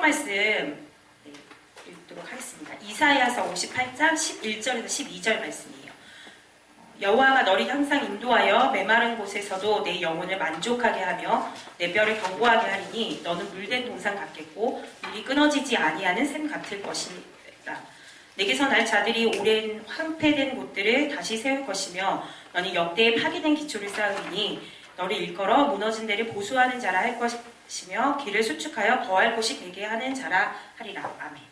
성경 말씀 네, 읽도록 하겠습니다. 이사야서 58장 11절에서 12절 말씀이에요. 어, 여호와가 너를 항상 인도하여 메마른 곳에서도 내 영혼을 만족하게 하며 내 뼈를 견고하게 하리니 너는 물된 동산 같겠고 물이 끊어지지 아니하는 샘 같을 것이다. 내게서 날 자들이 오랜 황폐된 곳들을 다시 세울 것이며 너는 역대에 파괴된 기초를 쌓으니 너를 일컬어 무너진 데를 보수하는 자라 할 것이 며 길을 수축하여 거할 곳이 되게 하는 자라 하리라. 아멘.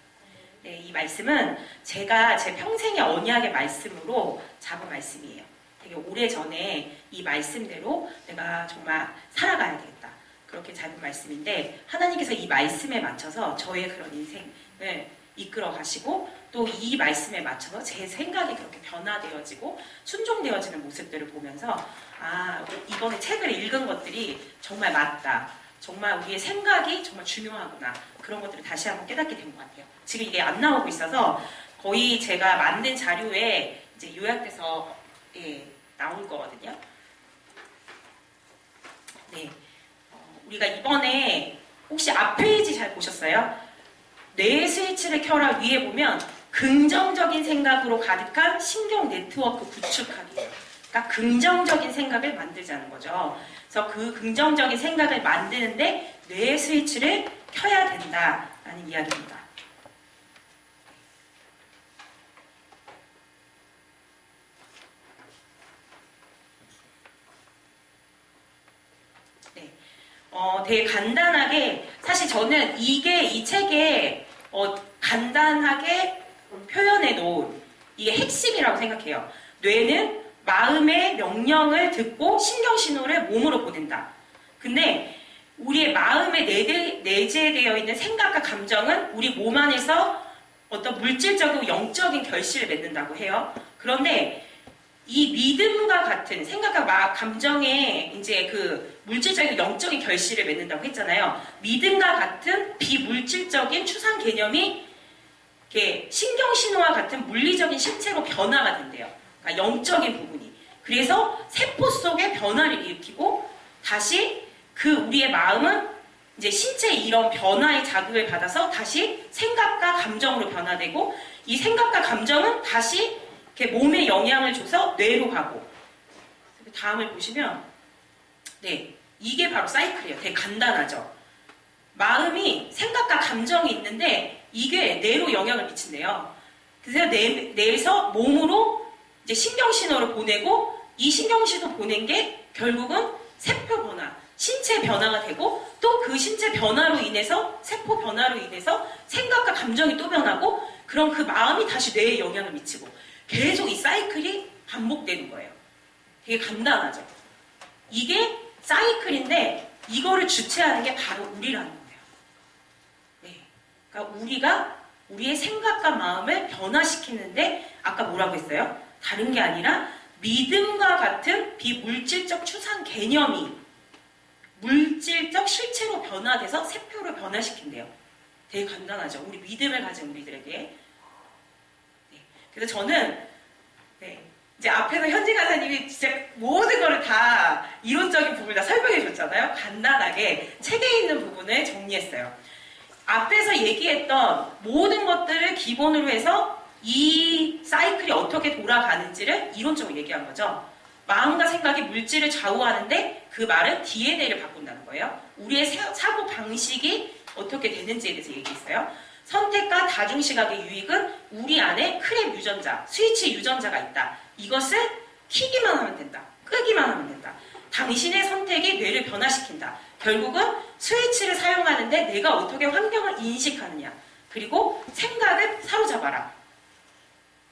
네, 이 말씀은 제가 제 평생의 언약의 말씀으로 잡은 말씀이에요. 되게 오래 전에 이 말씀대로 내가 정말 살아가야 되겠다. 그렇게 잡은 말씀인데 하나님께서 이 말씀에 맞춰서 저의 그런 인생을 이끌어 가시고 또 이 말씀에 맞춰서 제 생각이 그렇게 변화되어지고 순종되어지는 모습들을 보면서 아 이번에 책을 읽은 것들이 정말 맞다. 정말 우리의 생각이 정말 중요하구나. 그런 것들을 다시 한번 깨닫게 된 것 같아요. 지금 이게 안 나오고 있어서 거의 제가 만든 자료에 이제 요약돼서 예, 나올 거거든요. 네. 어, 우리가 이번에 혹시 앞 페이지 잘 보셨어요? 뇌 스위치를 켜라 위에 보면 긍정적인 생각으로 가득한 신경 네트워크 구축하기. 그러니까 긍정적인 생각을 만들자는 거죠. 그래서 그 긍정적인 생각을 만드는데 뇌 스위치를 켜야 된다라는 이야기입니다. 네. 어, 되게 간단하게 사실 저는 이게 이 책에 어, 간단하게 표현해 놓은 이게 핵심이라고 생각해요. 뇌는 마음의 명령을 듣고 신경신호를 몸으로 보낸다. 근데 우리의 마음에 내재, 내재되어 있는 생각과 감정은 우리 몸 안에서 어떤 물질적이고 영적인 결실을 맺는다고 해요. 그런데 이 믿음과 같은 생각과 막 감정의 이제 그 물질적인 영적인 결실을 맺는다고 했잖아요. 믿음과 같은 비물질적인 추상 개념이 이렇게 신경 신호와 같은 물리적인 실체로 변화가 된대요. 그러니까 영적인 부분이. 그래서 세포 속에 변화를 일으키고 다시 그 우리의 마음은 이제 신체 이런 변화의 자극을 받아서 다시 생각과 감정으로 변화되고 이 생각과 감정은 다시 이렇게 몸에 영향을 줘서 뇌로 가고 다음을 보시면 네 이게 바로 사이클이에요. 되게 간단하죠. 마음이 생각과 감정이 있는데 이게 뇌로 영향을 미친대요. 그래서 뇌, 뇌에서 몸으로 이제 신경 신호를 보내고 이 신경신호 보낸 게 결국은 세포 변화, 신체 변화가 되고 또 그 신체 변화로 인해서 세포 변화로 인해서 생각과 감정이 또 변하고 그럼 그 마음이 다시 뇌에 영향을 미치고 계속 이 사이클이 반복되는 거예요. 되게 간단하죠. 이게 사이클인데 이거를 주체하는 게 바로 우리라는 거예요. 네. 그러니까 우리가 우리의 생각과 마음을 변화시키는데 아까 뭐라고 했어요? 다른 게 아니라 믿음과 같은 비물질적 추상 개념이 물질적 실체로 변화돼서 세표를 변화시킨대요. 되게 간단하죠. 우리 믿음을 가진 우리들에게. 네. 그래서 저는 네. 이제 앞에서 현지 가사님이 진짜 모든 거를 다 이론적인 부분을 다 설명해 줬잖아요. 간단하게 책에 있는 부분을 정리했어요. 앞에서 얘기했던 모든 것들을 기본으로 해서 이 사이클이 어떻게 돌아가는지를 이론적으로 얘기한 거죠. 마음과 생각이 물질을 좌우하는데 그 말은 DNA를 바꾼다는 거예요. 우리의 사고 방식이 어떻게 되는지에 대해서 얘기했어요. 선택과 다중시각의 유익은 우리 안에 크랩 유전자, 스위치 유전자가 있다. 이것을 키기만 하면 된다. 끄기만 하면 된다. 당신의 선택이 뇌를 변화시킨다. 결국은 스위치를 사용하는데 내가 어떻게 환경을 인식하느냐. 그리고 생각을 사로잡아라.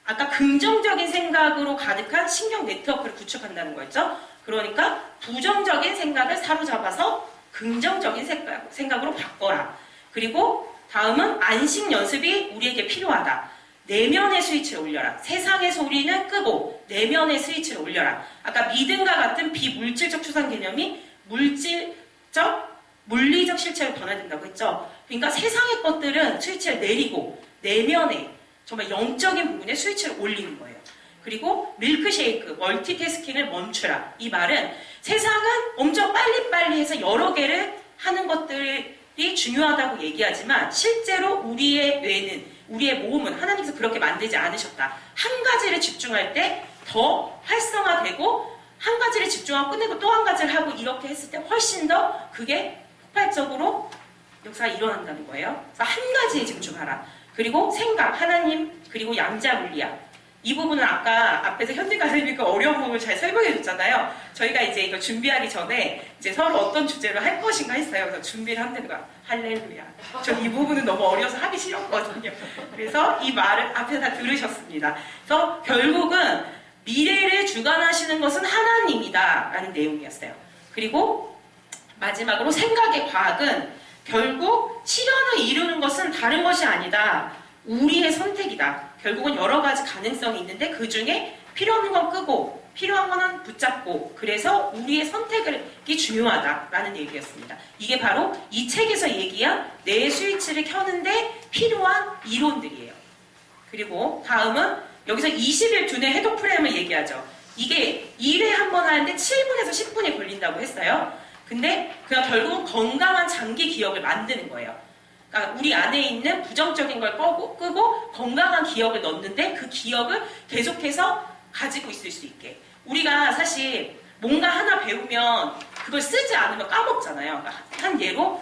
아까 긍정적인 생각으로 가득한 신경 네트워크를 구축한다는 거였죠. 그러니까 부정적인 생각을 사로잡아서 긍정적인 생각, 생각으로 바꿔라. 그리고 다음은 안식 연습이 우리에게 필요하다. 내면의 스위치를 올려라. 세상의 소리는 끄고 내면의 스위치를 올려라. 아까 믿음과 같은 비물질적 추상 개념이 물질적, 물리적 실체로 변화된다고 했죠. 그러니까 세상의 것들은 스위치를 내리고 내면의 정말 영적인 부분에 스위치를 올리는 거예요. 그리고 밀크쉐이크, 멀티태스킹을 멈추라. 이 말은 세상은 엄청 빨리빨리 해서 여러 개를 하는 것들을 생각이 중요하다고 얘기하지만 실제로 우리의 뇌는 우리의 몸은 하나님께서 그렇게 만들지 않으셨다. 한 가지를 집중할 때 더 활성화되고 한 가지를 집중하고 끝내고 또 한 가지를 하고 이렇게 했을 때 훨씬 더 그게 폭발적으로 역사가 일어난다는 거예요. 그래서 한 가지에 집중하라. 그리고 생각, 하나님, 그리고 양자 물리학. 이 부분은 아까 앞에서 현대 가슴이그 어려운 부분을 잘 설명해 줬잖아요. 저희가 이제 이거 준비하기 전에 이제 서로 어떤 주제로 할 것인가 했어요. 그래서 준비를 한다는 거야. 할렐루야. 전 이 부분은 너무 어려서 하기 싫었거든요. 그래서 이 말을 앞에서 다 들으셨습니다. 그래서 결국은 미래를 주관하시는 것은 하나님이다. 라는 내용이었어요. 그리고 마지막으로 생각의 과학은 결국 실현을 이루는 것은 다른 것이 아니다. 우리의 선택이다. 결국은 여러 가지 가능성이 있는데 그 중에 필요 없는 건 끄고 필요한 거는 붙잡고 그래서 우리의 선택이 중요하다라는 얘기였습니다. 이게 바로 이 책에서 얘기한 내 스위치를 켜는데 필요한 이론들이에요. 그리고 다음은 여기서 20일 두뇌 해독 프레임을 얘기하죠. 이게 1회 한 번 하는데 7분에서 10분이 걸린다고 했어요. 근데 그냥 결국은 건강한 장기 기억을 만드는 거예요. 그러니까 우리 안에 있는 부정적인 걸 끄고, 끄고 건강한 기억을 넣는데 그 기억을 계속해서 가지고 있을 수 있게. 우리가 사실 뭔가 하나 배우면 그걸 쓰지 않으면 까먹잖아요. 그러니까 한 예로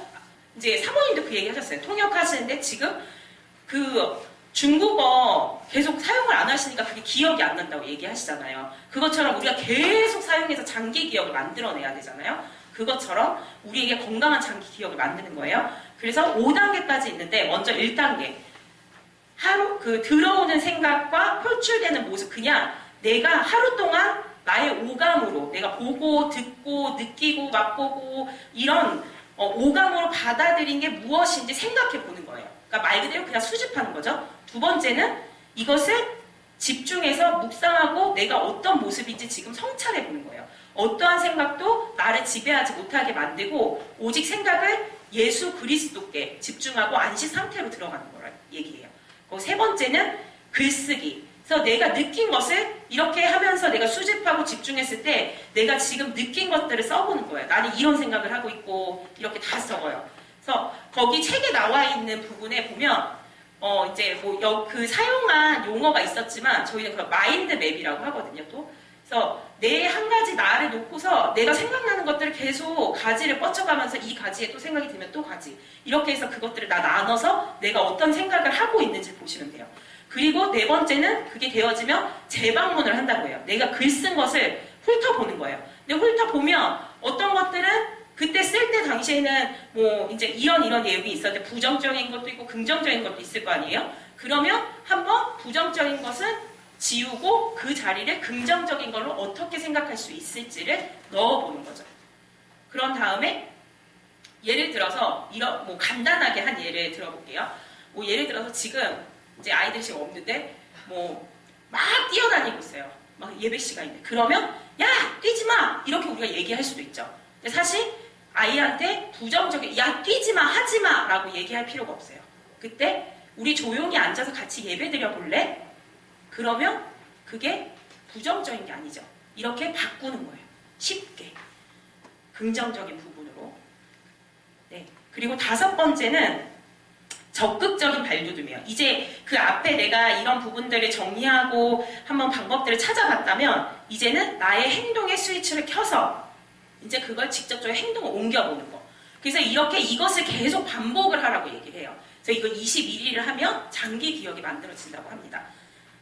이제 사모님도 그 얘기 하셨어요. 통역하시는데 지금 그 중국어 계속 사용을 안 하시니까 그게 기억이 안 난다고 얘기하시잖아요. 그것처럼 우리가 계속 사용해서 장기 기억을 만들어내야 되잖아요. 그것처럼 우리에게 건강한 장기 기억을 만드는 거예요. 그래서 5단계까지 있는데 먼저 1단계. 하루 그 들어오는 생각과 표출되는 모습 그냥 내가 하루 동안 나의 오감으로 내가 보고 듣고 느끼고 맛보고 이런 어, 오감으로 받아들인 게 무엇인지 생각해 보는 거예요. 그러니까 말 그대로 그냥 수집하는 거죠. 두 번째는 이것을 집중해서 묵상하고 내가 어떤 모습인지 지금 성찰해 보는 거예요. 어떠한 생각도 나를 지배하지 못하게 만들고 오직 생각을 예수 그리스도께 집중하고 안식 상태로 들어가는 거라 얘기해요. 세 번째는 글쓰기. 그래서 내가 느낀 것을 이렇게 하면서 내가 수집하고 집중했을 때 내가 지금 느낀 것들을 써보는 거예요. 나는 이런 생각을 하고 있고 이렇게 다 적어요. 그래서 거기 책에 나와 있는 부분에 보면 어 이제 뭐 그 사용한 용어가 있었지만 저희는 그걸 마인드 맵이라고 하거든요. 또 그래서 내 한 가지 나를 놓고서 내가 생각나는 것들을 계속 가지를 뻗쳐가면서 이 가지에 또 생각이 들면 또 가지 이렇게 해서 그것들을 다 나눠서 내가 어떤 생각을 하고 있는지 보시면 돼요. 그리고 네 번째는 그게 되어지면 재방문을 한다고 해요. 내가 글 쓴 것을 훑어보는 거예요. 근데 훑어보면 어떤 것들은 그때 쓸 때 당시에는 뭐 이제 이런 이런 내용이 있었는데 부정적인 것도 있고 긍정적인 것도 있을 거 아니에요? 그러면 한번 부정적인 것은 지우고 그 자리를 긍정적인 걸로 어떻게 생각할 수 있을지를 넣어보는 거죠. 그런 다음에 예를 들어서 이런 뭐 간단하게 한 예를 들어볼게요. 뭐 예를 들어서 지금 이제 아이들 지금 없는데 뭐 막 뛰어다니고 있어요. 막 예배 시간인데 그러면 야 뛰지 마 이렇게 우리가 얘기할 수도 있죠. 근데 사실 아이한테 부정적인 야 뛰지 마 하지 마라고 얘기할 필요가 없어요. 그때 우리 조용히 앉아서 같이 예배 드려 볼래? 그러면 그게 부정적인 게 아니죠. 이렇게 바꾸는 거예요. 쉽게. 긍정적인 부분으로. 네. 그리고 다섯 번째는 적극적인 발돋움이에요. 이제 그 앞에 내가 이런 부분들을 정리하고 한번 방법들을 찾아봤다면 이제는 나의 행동의 스위치를 켜서 이제 그걸 직접적으로 행동을 옮겨보는 거. 그래서 이렇게 이것을 계속 반복을 하라고 얘기를 해요. 그래서 이거 21일을 하면 장기 기억이 만들어진다고 합니다.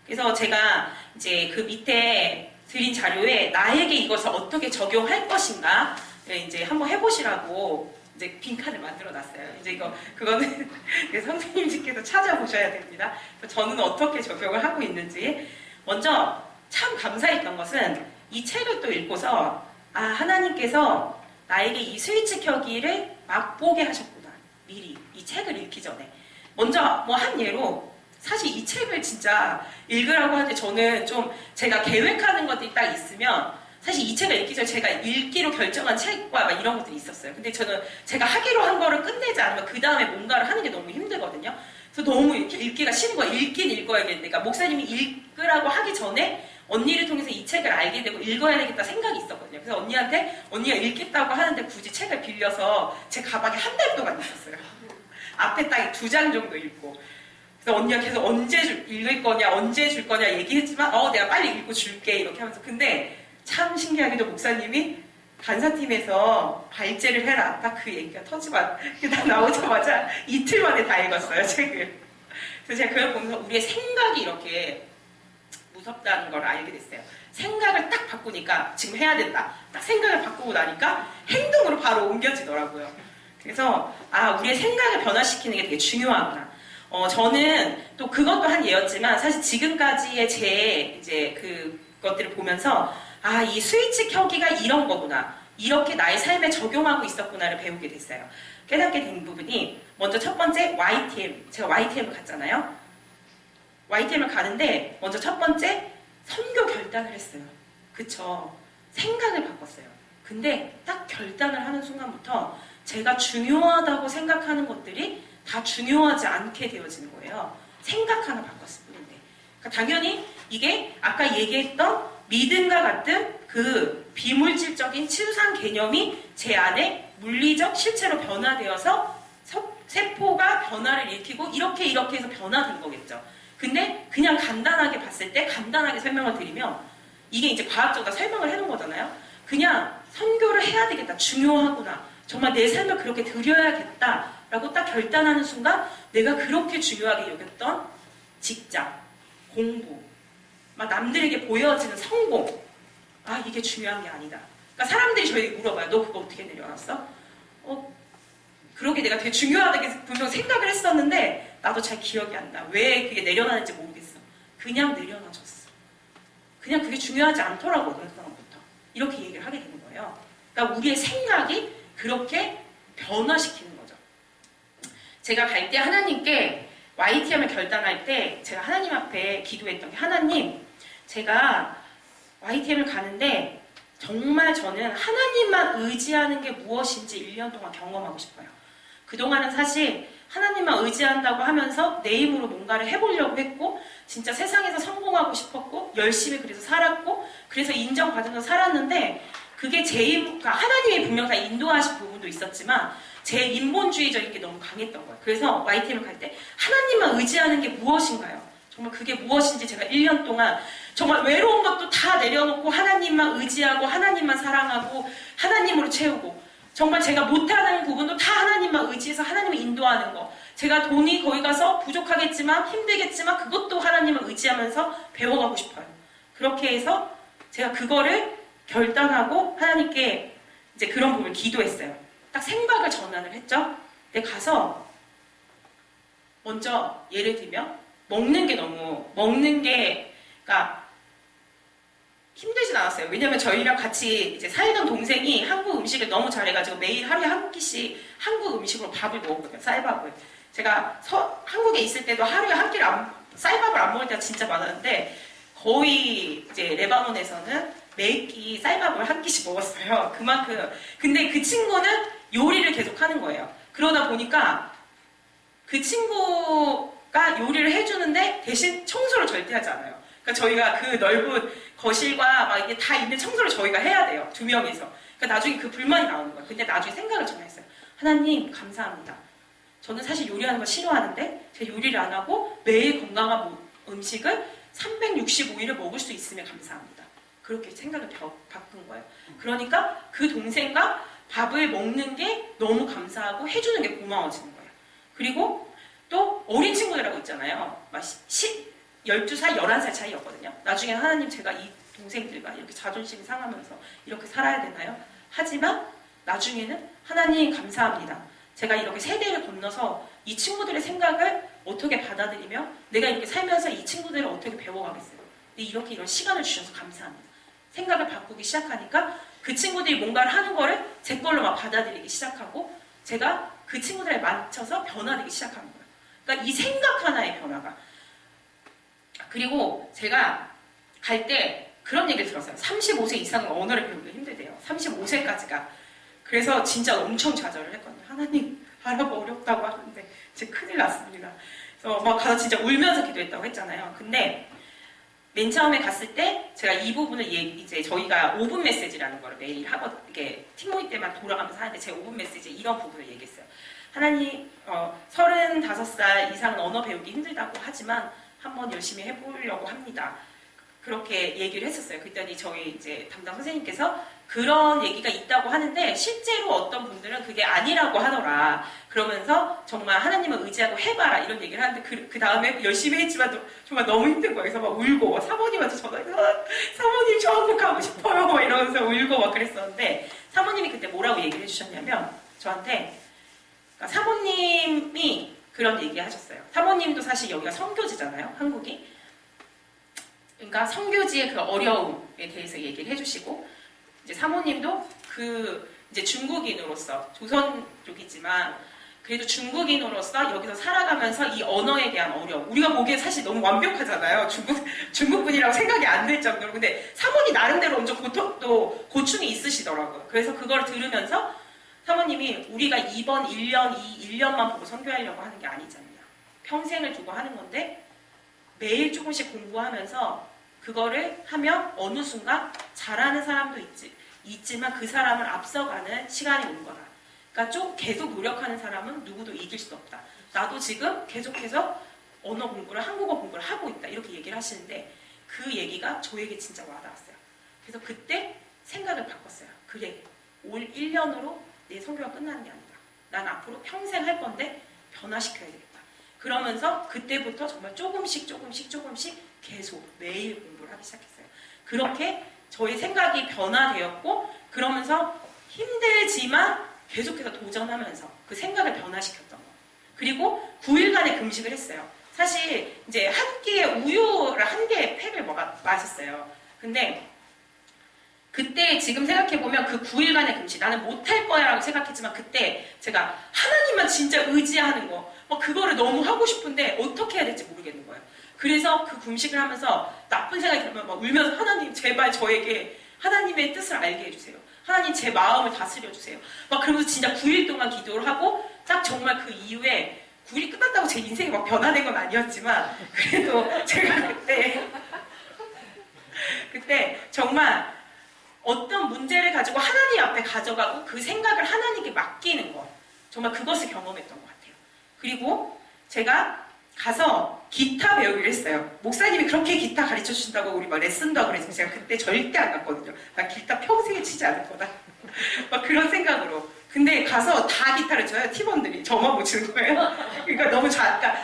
그래서 제가 이제 그 밑에 드린 자료에 나에게 이것을 어떻게 적용할 것인가 이제 한번 해보시라고 이제 빈칸을 만들어 놨어요. 이제 이거 그거는 선생님께서 찾아보셔야 됩니다. 저는 어떻게 적용을 하고 있는지 먼저 참 감사했던 것은 이 책을 또 읽고서 아 하나님께서 나에게 이 스위치 켜기를 맛보게 하셨구나 미리 이 책을 읽기 전에 먼저 뭐 한 예로 사실 이 책을 진짜 읽으라고 하는데 저는 좀 제가 계획하는 것들이 딱 있으면 사실 이 책을 읽기 전에 제가 읽기로 결정한 책과 막 이런 것들이 있었어요. 근데 저는 제가 하기로 한 거를 끝내지 않으면 그 다음에 뭔가를 하는 게 너무 힘들거든요. 그래서 너무 이렇게 읽기가 싫은 거예요. 읽긴 읽어야겠는데. 그러니까 목사님이 읽으라고 하기 전에 언니를 통해서 이 책을 알게 되고 읽어야 되겠다 생각이 있었거든요. 그래서 언니한테 언니가 읽겠다고 하는데 굳이 책을 빌려서 제 가방에 한 달 동안 있었어요. 앞에 딱 두 장 정도 읽고. 그래서 언니가 계속 언제 줄- 읽을 거냐, 언제 줄 거냐 얘기했지만, 어, 내가 빨리 읽고 줄게. 이렇게 하면서. 근데 참 신기하게도 목사님이 간사팀에서 발제를 해라. 딱 그 얘기가 터지만, 딱 나오자마자 이틀 만에 다 읽었어요, 책을. 그래서 제가 그걸 보면서 우리의 생각이 이렇게 무섭다는 걸 알게 됐어요. 생각을 딱 바꾸니까 지금 해야 된다. 딱 생각을 바꾸고 나니까 행동으로 바로 옮겨지더라고요. 그래서 아 우리의 생각을 변화시키는 게 되게 중요하구나. 어 저는 또 그것도 한 예였지만 사실 지금까지의 제 이제 그것들을 보면서 아 이 스위치 켜기가 이런 거구나. 이렇게 나의 삶에 적용하고 있었구나를 배우게 됐어요. 깨닫게 된 부분이 먼저 첫 번째 YTM 제가 YTM을 갔잖아요. YTM을 가는데 먼저 첫 번째 선교 결단을 했어요. 그쵸? 생각을 바꿨어요. 근데 딱 결단을 하는 순간부터 제가 중요하다고 생각하는 것들이 다 중요하지 않게 되어지는 거예요. 생각 하나 바꿨을 뿐인데. 그러니까 당연히 이게 아까 얘기했던 믿음과 같은 그 비물질적인 치유상 개념이 제 안에 물리적 실체로 변화되어서 서- 세포가 변화를 일으키고 이렇게 이렇게 해서 변화된 거겠죠. 근데 그냥 간단하게 봤을 때 간단하게 설명을 드리면 이게 이제 다 설명을 해놓은 거잖아요. 그냥 선교를 해야 되겠다. 중요하구나. 정말 내 삶을 그렇게 드려야겠다 라고 딱 결단하는 순간 내가 그렇게 중요하게 여겼던 직장, 공부, 막 남들에게 보여지는 성공. 아, 이게 중요한 게 아니다. 그러니까 사람들이 저에게 물어봐요. 너 그거 어떻게 내려놨어? 어, 그러게 내가 되게 중요하다고 분명 생각을 했었는데 나도 잘 기억이 안 나. 왜 그게 내려놨는지 모르겠어. 그냥 내려놔줬어. 그냥 그게 중요하지 않더라고, 어느 순간부터. 이렇게 얘기를 하게 되는 거예요. 그러니까 우리의 생각이 그렇게 변화시키는. 제가 갈 때 하나님께 YTM을 결단할 때 제가 하나님 앞에 기도했던 게 하나님, 제가 YTM을 가는데 정말 저는 하나님만 의지하는 게 무엇인지 1년 동안 경험하고 싶어요. 그동안은 사실 하나님만 의지한다고 하면서 내 힘으로 뭔가를 해보려고 했고, 진짜 세상에서 성공하고 싶었고, 열심히 그래서 살았고, 그래서 인정받으면서 살았는데, 그게 제 힘, 그러니까 하나님이 분명 다 인도하신 부분도 있었지만, 제 인본주의적인 게 너무 강했던 거예요. 그래서 YTM을 갈 때, 하나님만 의지하는 게 무엇인가요? 정말 그게 무엇인지 제가 1년 동안 정말 외로운 것도 다 내려놓고 하나님만 의지하고 하나님만 사랑하고 하나님으로 채우고 정말 제가 못하는 부분도 다 하나님만 의지해서 하나님을 인도하는 거 제가 돈이 거기 가서 부족하겠지만 힘들겠지만 그것도 하나님을 의지하면서 배워가고 싶어요 그렇게 해서 제가 그거를 결단하고 하나님께 이제 그런 부분을 기도했어요 딱 생각을 전환을 했죠 근데 가서 먼저 예를 들면 먹는 게 너무 먹는 게 그러니까 힘들진 않았어요. 왜냐면 저희랑 같이 이제 살던 동생이 한국 음식을 너무 잘해가지고 매일 하루에 한 끼씩 한국 음식으로 밥을 먹었거든요. 쌀밥을. 제가 서- 한국에 있을 때도 하루에 한 끼를 안- 쌀밥을 안 먹을 때가 진짜 많았는데 거의 이제 레바논에서는 매끼 쌀밥을 한 끼씩 먹었어요. 그만큼. 근데 그 친구는 요리를 계속 하는 거예요. 그러다 보니까 그 친구가 요리를 해주는데 대신 청소를 절대 하지 않아요. 그러니까 저희가 그 넓은 거실과 막 이게 다 있는 청소를 저희가 해야 돼요. 두 명이서. 그러니까 나중에 그 불만이 나오는 거예요. 근데 나중에 생각을 전했어요. 하나님 감사합니다. 저는 사실 요리하는 거 싫어하는데 제가 요리를 안 하고 매일 건강한 모- 음식을 365일을 먹을 수 있으면 감사합니다. 그렇게 생각을 바- 바꾼 거예요. 그러니까 그 동생과 밥을 먹는 게 너무 감사하고 해주는 게 고마워지는 거예요. 그리고 또 어린 친구들하고 있잖아요. 막 10, 12살, 11살 차이였거든요. 나중에 하나님 제가 이 동생들과 이렇게 자존심이 상하면서 이렇게 살아야 되나요? 하지만 나중에는 하나님 감사합니다. 제가 이렇게 세대를 건너서 이 친구들의 생각을 어떻게 받아들이며 내가 이렇게 살면서 이 친구들을 어떻게 배워가겠어요. 이렇게 이런 시간을 주셔서 감사합니다. 생각을 바꾸기 시작하니까 그 친구들이 뭔가를 하는 거를 제 걸로 막 받아들이기 시작하고 제가 그 친구들에 맞춰서 변화되기 시작하는 거예요. 그러니까 이 생각 하나의 변화가. 그리고 제가 갈 때 그런 얘기를 들었어요. 35세 이상은 언어를 배우기 힘들대요. 35세까지가. 그래서 진짜 엄청 좌절을 했거든요. 하나님, 아랍어 어렵다고 하는데 제 큰일 났습니다. 그래서 막 가서 진짜 울면서 기도했다고 했잖아요. 근데 맨 처음에 갔을 때 제가 이 부분을 이제 저희가 5분 메시지라는 걸 매일 하고 이렇게 팀 모임 때만 돌아가면서 하는데 제 5분 메시지 이런 부분을 얘기했어요. 하나님, 어, 35살 이상 언어 배우기 힘들다고 하지만 한번 열심히 해보려고 합니다. 그렇게 얘기를 했었어요. 그랬더니 저희 이제 담당 선생님께서 그런 얘기가 있다고 하는데 실제로 어떤 분들은 그게 아니라고 하더라. 그러면서 정말 하나님을 의지하고 해봐라 이런 얘기를 하는데 그, 그 다음에 열심히 했지만 또 정말 너무 힘든 거예요. 그래서 막 울고 막 사모님한테 전화해서 아, 사모님 저 한국 가고 싶어요. 막 이러면서 울고 막 그랬었는데 사모님이 그때 뭐라고 얘기를 해주셨냐면 저한테 그러니까 사모님이 그런 얘기 하셨어요. 사모님도 사실 여기가 성교지잖아요. 한국이. 그러니까 성교지의 그 어려움에 대해서 얘기를 해주시고 이제 사모님도 그 이제 중국인으로서 조선 쪽이지만 그래도 중국인으로서 여기서 살아가면서 이 언어에 대한 어려움. 우리가 보기엔 사실 너무 완벽하잖아요. 중국 중국분이라고 생각이 안들 정도로. 근데 사모님 나름대로 엄청 고통도 고충이 있으시더라고요. 그래서 그걸 들으면서 사모님이 우리가 이번 1년 이 1년만 보고 선교하려고 하는 게 아니잖아요. 평생을 두고 하는 건데 매일 조금씩 공부하면서 그거를 하면 어느 순간 잘하는 사람도 있지, 있지만 그 사람을 앞서가는 시간이 온 거다. 그러니까 좀 계속 노력하는 사람은 누구도 이길 수 없다. 나도 지금 계속해서 언어 공부를, 한국어 공부를 하고 있다. 이렇게 얘기를 하시는데 그 얘기가 저에게 진짜 와닿았어요. 그래서 그때 생각을 바꿨어요. 그래, 올 1년으로 내 성교가 끝나는 게 아니다. 난 앞으로 평생 할 건데 변화시켜야 되겠다. 그러면서 그때부터 정말 조금씩 조금씩 조금씩 계속 매일 공부를 하기 시작했어요. 그렇게 저희 생각이 변화되었고 그러면서 힘들지만 계속해서 도전하면서 그 생각을 변화시켰던 거. 그리고 9일간의 금식을 했어요. 사실 이제 한 끼의 우유를 한 개의 팩을 먹어, 마셨어요. 근데 그때 지금 생각해보면 그 9일간의 금식 나는 못할 거야 라고 생각했지만 그때 제가 하나님만 진짜 의지하는 거 막 그거를 너무 하고 싶은데 어떻게 해야 될지 모르겠는 거예요. 그래서 그 금식을 하면서 나쁜 생각이 들면 막 울면서 하나님 제발 저에게 하나님의 뜻을 알게 해주세요. 하나님 제 마음을 다스려 주세요. 막 그러면서 진짜 9일 동안 기도를 하고 딱 정말 그 이후에 9일이 끝났다고 제 인생이 막 변화된 건 아니었지만 그래도 제가 그때 그때 정말 어떤 문제를 가지고 하나님 앞에 가져가고 그 생각을 하나님께 맡기는 것 정말 그것을 경험했던 것 같아요. 그리고 제가 가서 기타 배우기로 했어요. 목사님이 그렇게 기타 가르쳐 주신다고 우리 막 레슨도 그랬지만 제가 그때 절대 안 갔거든요. 나 기타 평생에 치지 않을 거다. 막 그런 생각으로. 근데 가서 다 기타를 쳐요. 팀원들이 저만 못 치는 거예요. 그러니까 너무 자, 그러니까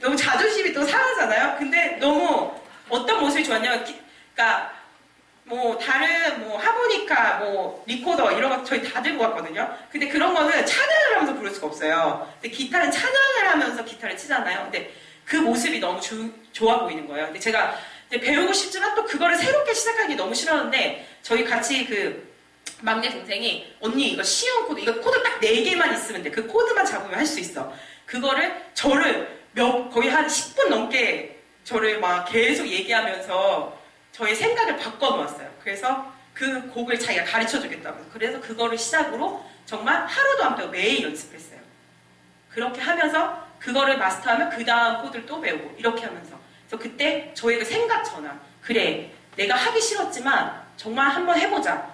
너무 자존심이 또 상하잖아요. 근데 너무 어떤 모습이 좋았냐면, 기- 그러니까 뭐 다른 뭐 하모니카, 뭐 리코더 이런 거 저희 다 들고 왔거든요. 근데 그런 거는 찬양을 하면서 부를 수가 없어요. 근데 기타는 찬양을 하면서 기타를 치잖아요. 근데 그 모습이 너무 주- 좋아 보이는 거예요. 근데 제가 배우고 싶지만 또 그거를 새롭게 시작하기 너무 싫었는데 저희 같이 그 막내 동생이 언니 이거 시험 코드 이거 코드 딱 4개만 있으면 돼. 그 코드만 잡으면 할 수 있어. 그거를 저를 몇 거의 한 10분 넘게 저를 막 계속 얘기하면서 저의 생각을 바꿔 놓았어요. 그래서 그 곡을 자기가 가르쳐 주겠다고. 그래서 그거를 시작으로 정말 하루도 안 빼고 매일 연습했어요. 그렇게 하면서 그거를 마스터하면 그 다음 코드를 또 배우고 이렇게 하면서. 그래서 그때 저의 그 생각 전환. 그래 내가 하기 싫었지만 정말 한번 해보자.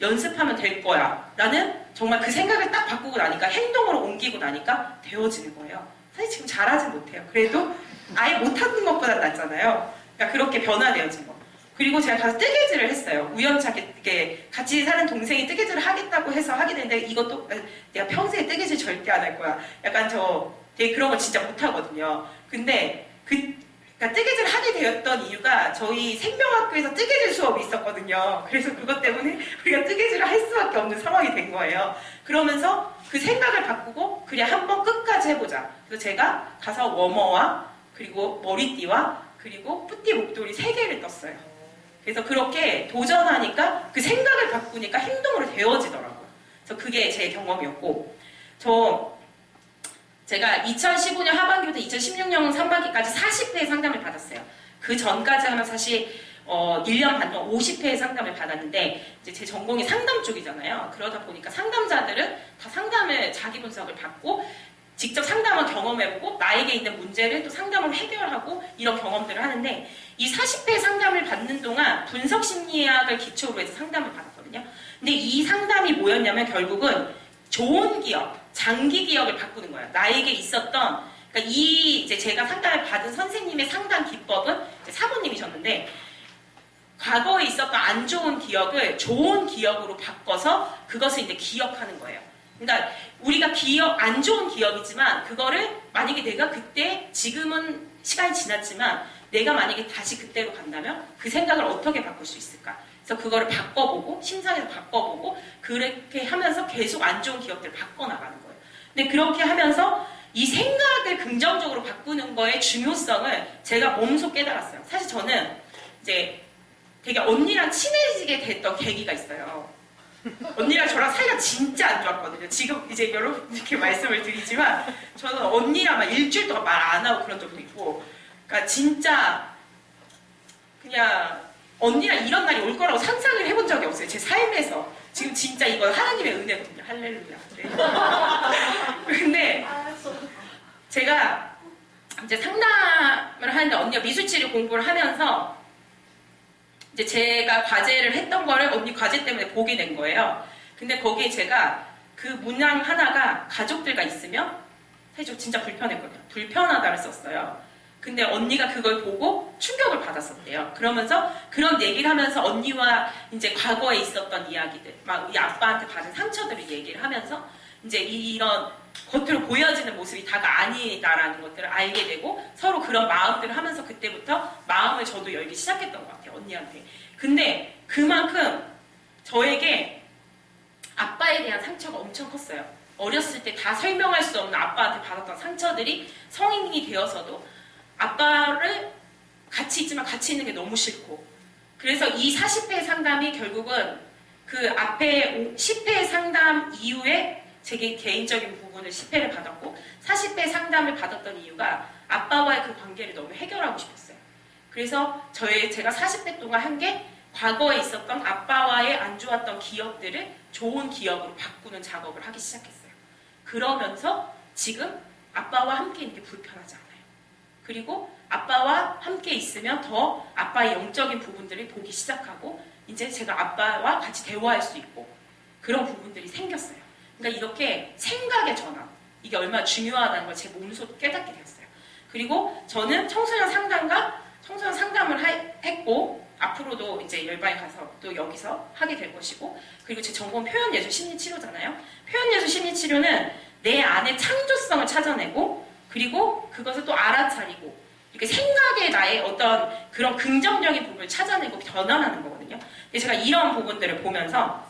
연습하면 될 거야. 라는 정말 그 생각을 딱 바꾸고 나니까 행동으로 옮기고 나니까 되어지는 거예요. 사실 지금 잘하진 못해요. 그래도 아예 못하는 것보다 낫잖아요. 그러니까 그렇게 변화되어진 거 그리고 제가 가서 뜨개질을 했어요 우연찮게 같이 사는 동생이 뜨개질을 하겠다고 해서 하게 됐는데 이것도 내가 평생에 뜨개질 절대 안 할 거야 약간 저 되게 그런 거 진짜 못하거든요. 근데 그 그러니까 뜨개질 하게 되었던 이유가 저희 생명학교에서 뜨개질 수업이 있었거든요. 그래서 그것 때문에 우리가 뜨개질을 할 수밖에 없는 상황이 된 거예요. 그러면서 그 생각을 바꾸고 그래 한번 끝까지 해보자. 그래서 제가 가서 워머와 그리고 머리띠와 그리고 뿌띠 목도리 세 개를 떴어요. 그래서 그렇게 도전하니까 그 생각을 바꾸니까 행동으로 되어지더라고요. 그래서 그게 제 경험이었고 저 제가 2015년 하반기부터 2016년 상반기까지 40회 상담을 받았어요. 그 전까지 하면 사실 어, 1년 반 동안 50회 상담을 받았는데 이제 제 전공이 상담 쪽이잖아요. 그러다 보니까 상담자들은 다 상담을 자기 분석을 받고 직접 상담을 경험해보고 나에게 있는 문제를 또 상담을 해결하고 이런 경험들을 하는데 이 40회 상담을 받는 동안 분석 심리학을 기초로 해서 상담을 받았거든요. 근데 이 상담이 뭐였냐면 결국은 좋은 기억, 장기 기억을 바꾸는 거예요. 나에게 있었던 그러니까 이 이제 제가 상담을 받은 선생님의 상담 기법은 사모님이셨는데 과거에 있었던 안 좋은 기억을 좋은 기억으로 바꿔서 그것을 이제 기억하는 거예요. 그러니까 우리가 기억 안 좋은 기억이지만 그거를 만약에 내가 그때 지금은 시간이 지났지만 내가 만약에 다시 그때로 간다면 그 생각을 어떻게 바꿀 수 있을까? 그래서 그거를 바꿔보고 심사에서 바꿔보고 그렇게 하면서 계속 안 좋은 기억들을 바꿔나가는 거예요. 근데 그렇게 하면서 이 생각을 긍정적으로 바꾸는 거의 중요성을 제가 몸소 깨달았어요. 사실 저는 이제 되게 언니랑 친해지게 됐던 계기가 있어요. 언니랑 저랑 사이가 진짜 안 좋았거든요. 지금 이제 여러분 이렇게 말씀을 드리지만 저는 언니랑 막 일주일 동안 말 안 하고 그런 적도 있고, 그러니까 진짜 그냥 언니랑 이런 날이 올 거라고 상상을 해본 적이 없어요. 제 삶에서 지금 진짜 이거 하나님의 은혜거든요. 할렐루야. 네. 근데 제가 이제 상담을 하는데 언니가 미술치료 공부를 하면서 이제 제가 과제를 했던 거를 언니 과제 때문에 보게 된 거예요. 근데 거기에 제가 그 문항 하나가 가족들과 있으면 사실 진짜 불편했거든요. 불편하다를 썼어요. 근데 언니가 그걸 보고 충격을 받았었대요. 그러면서 그런 얘기를 하면서 언니와 이제 과거에 있었던 이야기들, 막 우리 아빠한테 받은 상처들을 얘기를 하면서 이제 이런 겉으로 보여지는 모습이 다가 아니다라는 것들을 알게 되고 서로 그런 마음들을 하면서 그때부터 마음을 저도 열기 시작했던 것 같아요 언니한테. 근데 그만큼 저에게 아빠에 대한 상처가 엄청 컸어요. 어렸을 때 다 설명할 수 없는 아빠한테 받았던 상처들이 성인이 되어서도 아빠를 같이 있지만 같이 있는 게 너무 싫고. 그래서 이 40회 상담이 결국은 그 앞에 10회 상담 이후에 제 개인적인 부분을 10회를 받았고 40회 상담을 받았던 이유가 아빠와의 그 관계를 너무 해결하고 싶었어요. 그래서 저의 제가 40회 동안 한 게 과거에 있었던 아빠와의 안 좋았던 기억들을 좋은 기억으로 바꾸는 작업을 하기 시작했어요. 그러면서 지금 아빠와 함께 있는 게 불편하지 않아요. 그리고 아빠와 함께 있으면 더 아빠의 영적인 부분들을 보기 시작하고 이제 제가 아빠와 같이 대화할 수 있고 그런 부분들이 생겼어요. 그러니까 이렇게 생각의 전환 이게 얼마나 중요하다는 걸 제 몸소 깨닫게 되었어요. 그리고 저는 청소년 상담과 청소년 상담을 하- 했고 앞으로도 이제 열방에 가서 또 여기서 하게 될 것이고 그리고 제 전공 표현 예술 심리 치료잖아요. 표현 예술 심리 치료는 내 안의 창조성을 찾아내고 그리고 그것을 또 알아차리고 이렇게 생각의 나의 어떤 그런 긍정적인 부분을 찾아내고 변환하는 거거든요. 근데 제가 이런 부분들을 보면서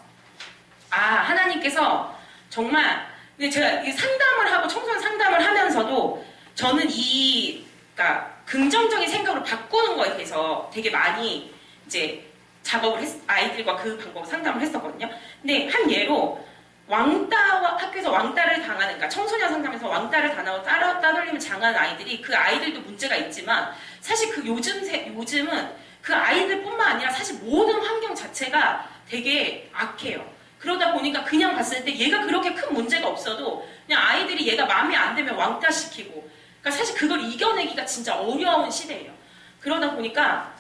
아 하나님께서 정말 근데 제가 이 상담을 하고 청소년 상담을 하면서도 저는 이 그러니까 긍정적인 생각으로 바꾸는 거에 대해서 되게 많이 이제 작업을 했, 아이들과 그 방법 상담을 했었거든요. 근데 한 예로 왕따와 학교에서 왕따를 당하는 그러니까 청소년 상담에서 왕따를 당하고 따라 따돌림을 당하는 아이들이 그 아이들도 문제가 있지만 사실 그 요즘 세, 요즘은 그 아이들뿐만 아니라 사실 모든 환경 자체가 되게 악해요. 그러다 보니까 그냥 봤을 때 얘가 그렇게 큰 문제가 없어도 그냥 아이들이 얘가 마음에 안 들면 왕따시키고 그러니까 사실 그걸 이겨내기가 진짜 어려운 시대예요. 그러다 보니까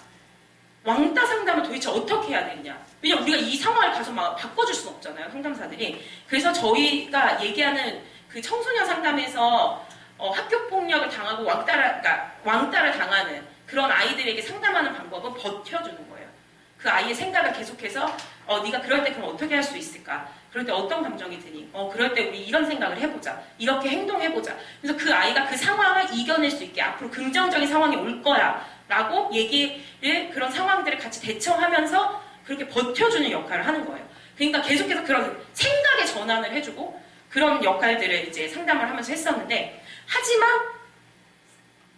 왕따 상담을 도대체 어떻게 해야 되느냐. 왜냐면 우리가 이 상황을 가서 막 바꿔줄 수는 없잖아요. 상담사들이. 그래서 저희가 얘기하는 그 청소년 상담에서 어, 학교 폭력을 당하고 왕따를, 그러니까 왕따를 당하는 그런 아이들에게 상담하는 방법은 버텨주는 거예요. 그 아이의 생각을 계속해서 어, 네가 그럴 때 그럼 어떻게 할 수 있을까? 그럴 때 어떤 감정이 드니? 어, 그럴 때 우리 이런 생각을 해보자. 이렇게 행동해보자. 그래서 그 아이가 그 상황을 이겨낼 수 있게 앞으로 긍정적인 상황이 올 거야. 라고 얘기를, 그런 상황들을 같이 대처하면서 그렇게 버텨주는 역할을 하는 거예요. 그러니까 계속해서 그런 생각의 전환을 해주고 그런 역할들을 이제 상담을 하면서 했었는데, 하지만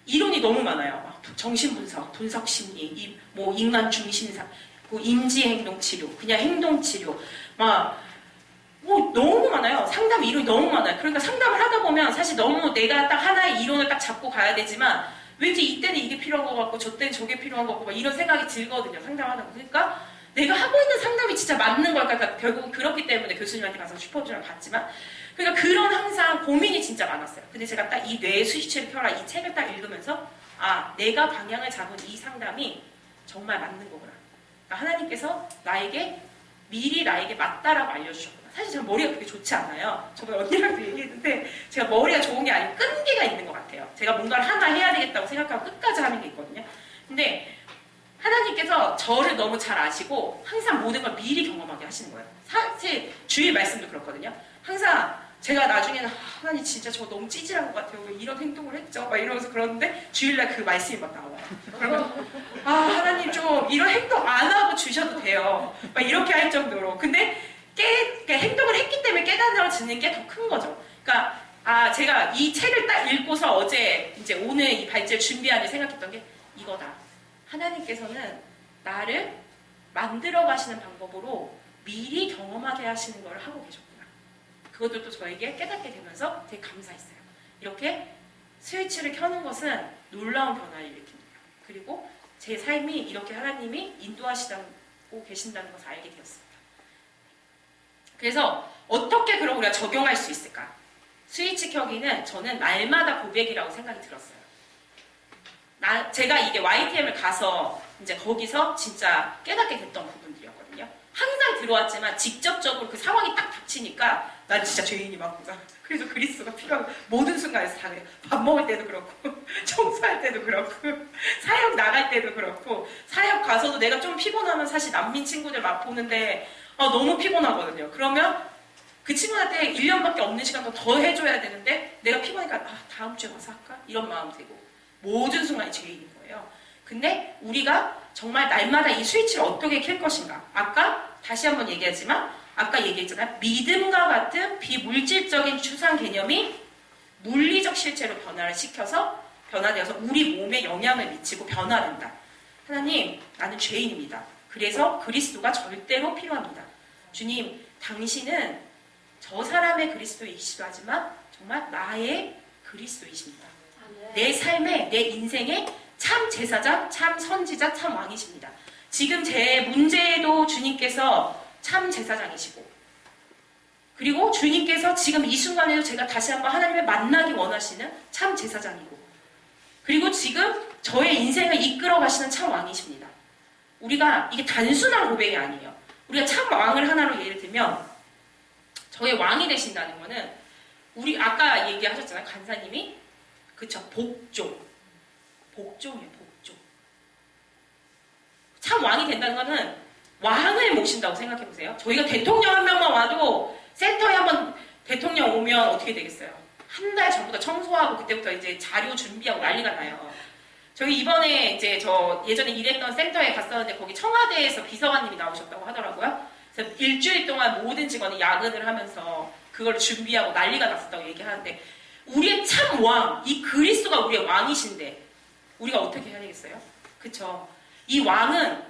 이론이 너무 많아요. 막 정신분석, 분석심리, 이, 뭐 인간 중심상, 뭐 인지행동치료, 그냥 행동치료, 막, 뭐 너무 많아요. 상담 이론이 너무 많아요. 그러니까 상담을 하다 보면 사실 너무 내가 딱 하나의 이론을 딱 잡고 가야 되지만 왠지 이때는 이게 필요한 것 같고 저 때는 저게 필요한 것 같고 막 이런 생각이 들거든요. 상담하다 보면. 그러니까 내가 하고 있는 상담이 진짜 맞는 걸까? 그러니까 결국 그렇기 때문에 교수님한테 가서 슈퍼비전을 받지만 그러니까 그런 항상 고민이 진짜 많았어요. 근데 제가 딱 이뇌 스위치를 켜라 이 책을 딱 읽으면서 아 내가 방향을 잡은 이 상담이 정말 맞는 거구나. 그러니까 하나님께서 나에게 미리 나에게 맞다라고 알려주셨구나. 사실 제가 머리가 그렇게 좋지 않아요. 저번에 언니랑도 얘기했는데 제가 머리가 좋은 게 아니고 끈기가 있는 것 같아요. 제가 뭔가를 하나 해야 되겠다고 생각하고 끝까지 하는 게 있거든요. 근데 하나님께서 저를 너무 잘 아시고 항상 모든 걸 미리 경험하게 하시는 거예요. 사실 주일 말씀도 그렇거든요. 항상 제가 나중에는 아, 하나님 진짜 저 너무 찌질한 것 같아요. 왜 이런 행동을 했죠? 막 이러면서 그러는데 주일날 그 말씀이 막 나와요. 그러면 아 하나님 좀 이런 행동 안 하고 주셔도 돼요. 막 이렇게 할 정도로. 근데 깨 그러니까 행동을 했기 때문에 깨달아지는 게 더 큰 거죠. 그러니까 아 제가 이 책을 딱 읽고서 어제 이제 오늘 이 발제를 준비하는 생각했던 게 이거다. 하나님께서는 나를 만들어 가시는 방법으로 미리 경험하게 하시는 걸 하고 계셨구나. 그것도 또 저에게 깨닫게 되면서 되게 감사했어요. 이렇게 스위치를 켜는 것은 놀라운 변화를 일으킵니다. 그리고 제 삶이 이렇게 하나님이 인도하시고 계신다는 것을 알게 되었습니다. 그래서 어떻게 그럼 우리가 적용할 수 있을까? 스위치 켜기는 저는 날마다 고백이라고 생각이 들었어요. 나, 제가 이게 YTM을 가서 이제 거기서 진짜 깨닫게 됐던 부분들이었거든요. 항상 들어왔지만 직접적으로 그 상황이 딱 닥치니까 난 진짜 죄인이 맞구나. 그래서 그리스도가 필요하고 모든 순간에서 다 그래요. 밥 먹을 때도 그렇고 청소할 때도 그렇고 사역 나갈 때도 그렇고 사역 가서도 내가 좀 피곤하면 사실 난민 친구들 막 보는데 아, 너무 피곤하거든요. 그러면 그 친구한테 1년밖에 없는 시간도 더 해줘야 되는데 내가 피곤하니까 아, 다음 주에 와서 할까? 이런 마음 들고 모든 순간이 죄인인 거예요. 근데 우리가 정말 날마다 이 스위치를 어떻게 켤 것인가? 아까 다시 한번 얘기하지만 아까 얘기했잖아요. 믿음과 같은 비물질적인 추상 개념이 물리적 실체로 변화를 시켜서 변화되어서 우리 몸에 영향을 미치고 변화된다. 하나님, 나는 죄인입니다. 그래서 그리스도가 절대로 필요합니다. 주님, 당신은 저 사람의 그리스도이시기도 하지만 정말 나의 그리스도이십니다. 내 삶에, 내 인생에 참 제사장, 참 선지자, 참 왕이십니다. 지금 제 문제에도 주님께서 참 제사장이시고, 그리고 주님께서 지금 이 순간에도 제가 다시 한번 하나님을 만나기 원하시는 참 제사장이고, 그리고 지금 저의 인생을 이끌어 가시는 참 왕이십니다. 우리가 이게 단순한 고백이 아니에요. 우리가 참 왕을 하나로 예를 들면, 저의 왕이 되신다는 거는, 우리 아까 얘기하셨잖아요. 간사님이. 그쵸. 복종. 복종이에요, 복종. 참 왕이 된다는 거는 왕을 모신다고 생각해 보세요. 저희가 대통령 한 명만 와도 센터에 한번 대통령 오면 어떻게 되겠어요? 한 달 전부터 청소하고 그때부터 이제 자료 준비하고 난리가 나요. 저희 이번에 이제 저 예전에 일했던 센터에 갔었는데 거기 청와대에서 비서관님이 나오셨다고 하더라고요. 그래서 일주일 동안 모든 직원이 야근을 하면서 그걸 준비하고 난리가 났었다고 얘기하는데 우리의 참 왕, 이 그리스도가 우리의 왕이신데 우리가 어떻게 해야 되겠어요? 그쵸? 이 왕은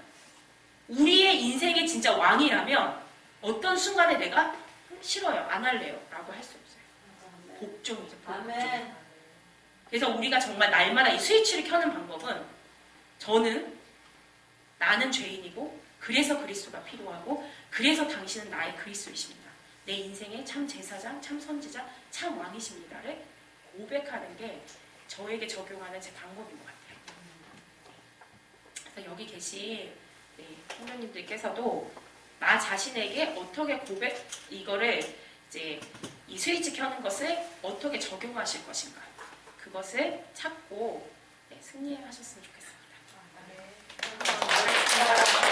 우리의 인생의 진짜 왕이라면 어떤 순간에 내가 싫어요, 안 할래요 라고 할 수 없어요. 복종이죠, 복종. 아멘. 그래서 우리가 정말 날마다 이 스위치를 켜는 방법은 저는 나는 죄인이고 그래서 그리스도가 필요하고 그래서 당신은 나의 그리스도이십니다. 내 인생의 참 제사장, 참 선지자, 참 왕이십니다를 고백하는 게 저에게 적용하는 제 방법인 것 같아요. 그래서 여기 계신 네, 성도님들께서도 나 자신에게 어떻게 고백 이거를 이제 이 스위치 켜는 것을 어떻게 적용하실 것인가 그것을 찾고 네, 승리하셨으면 좋겠습니다. 아멘.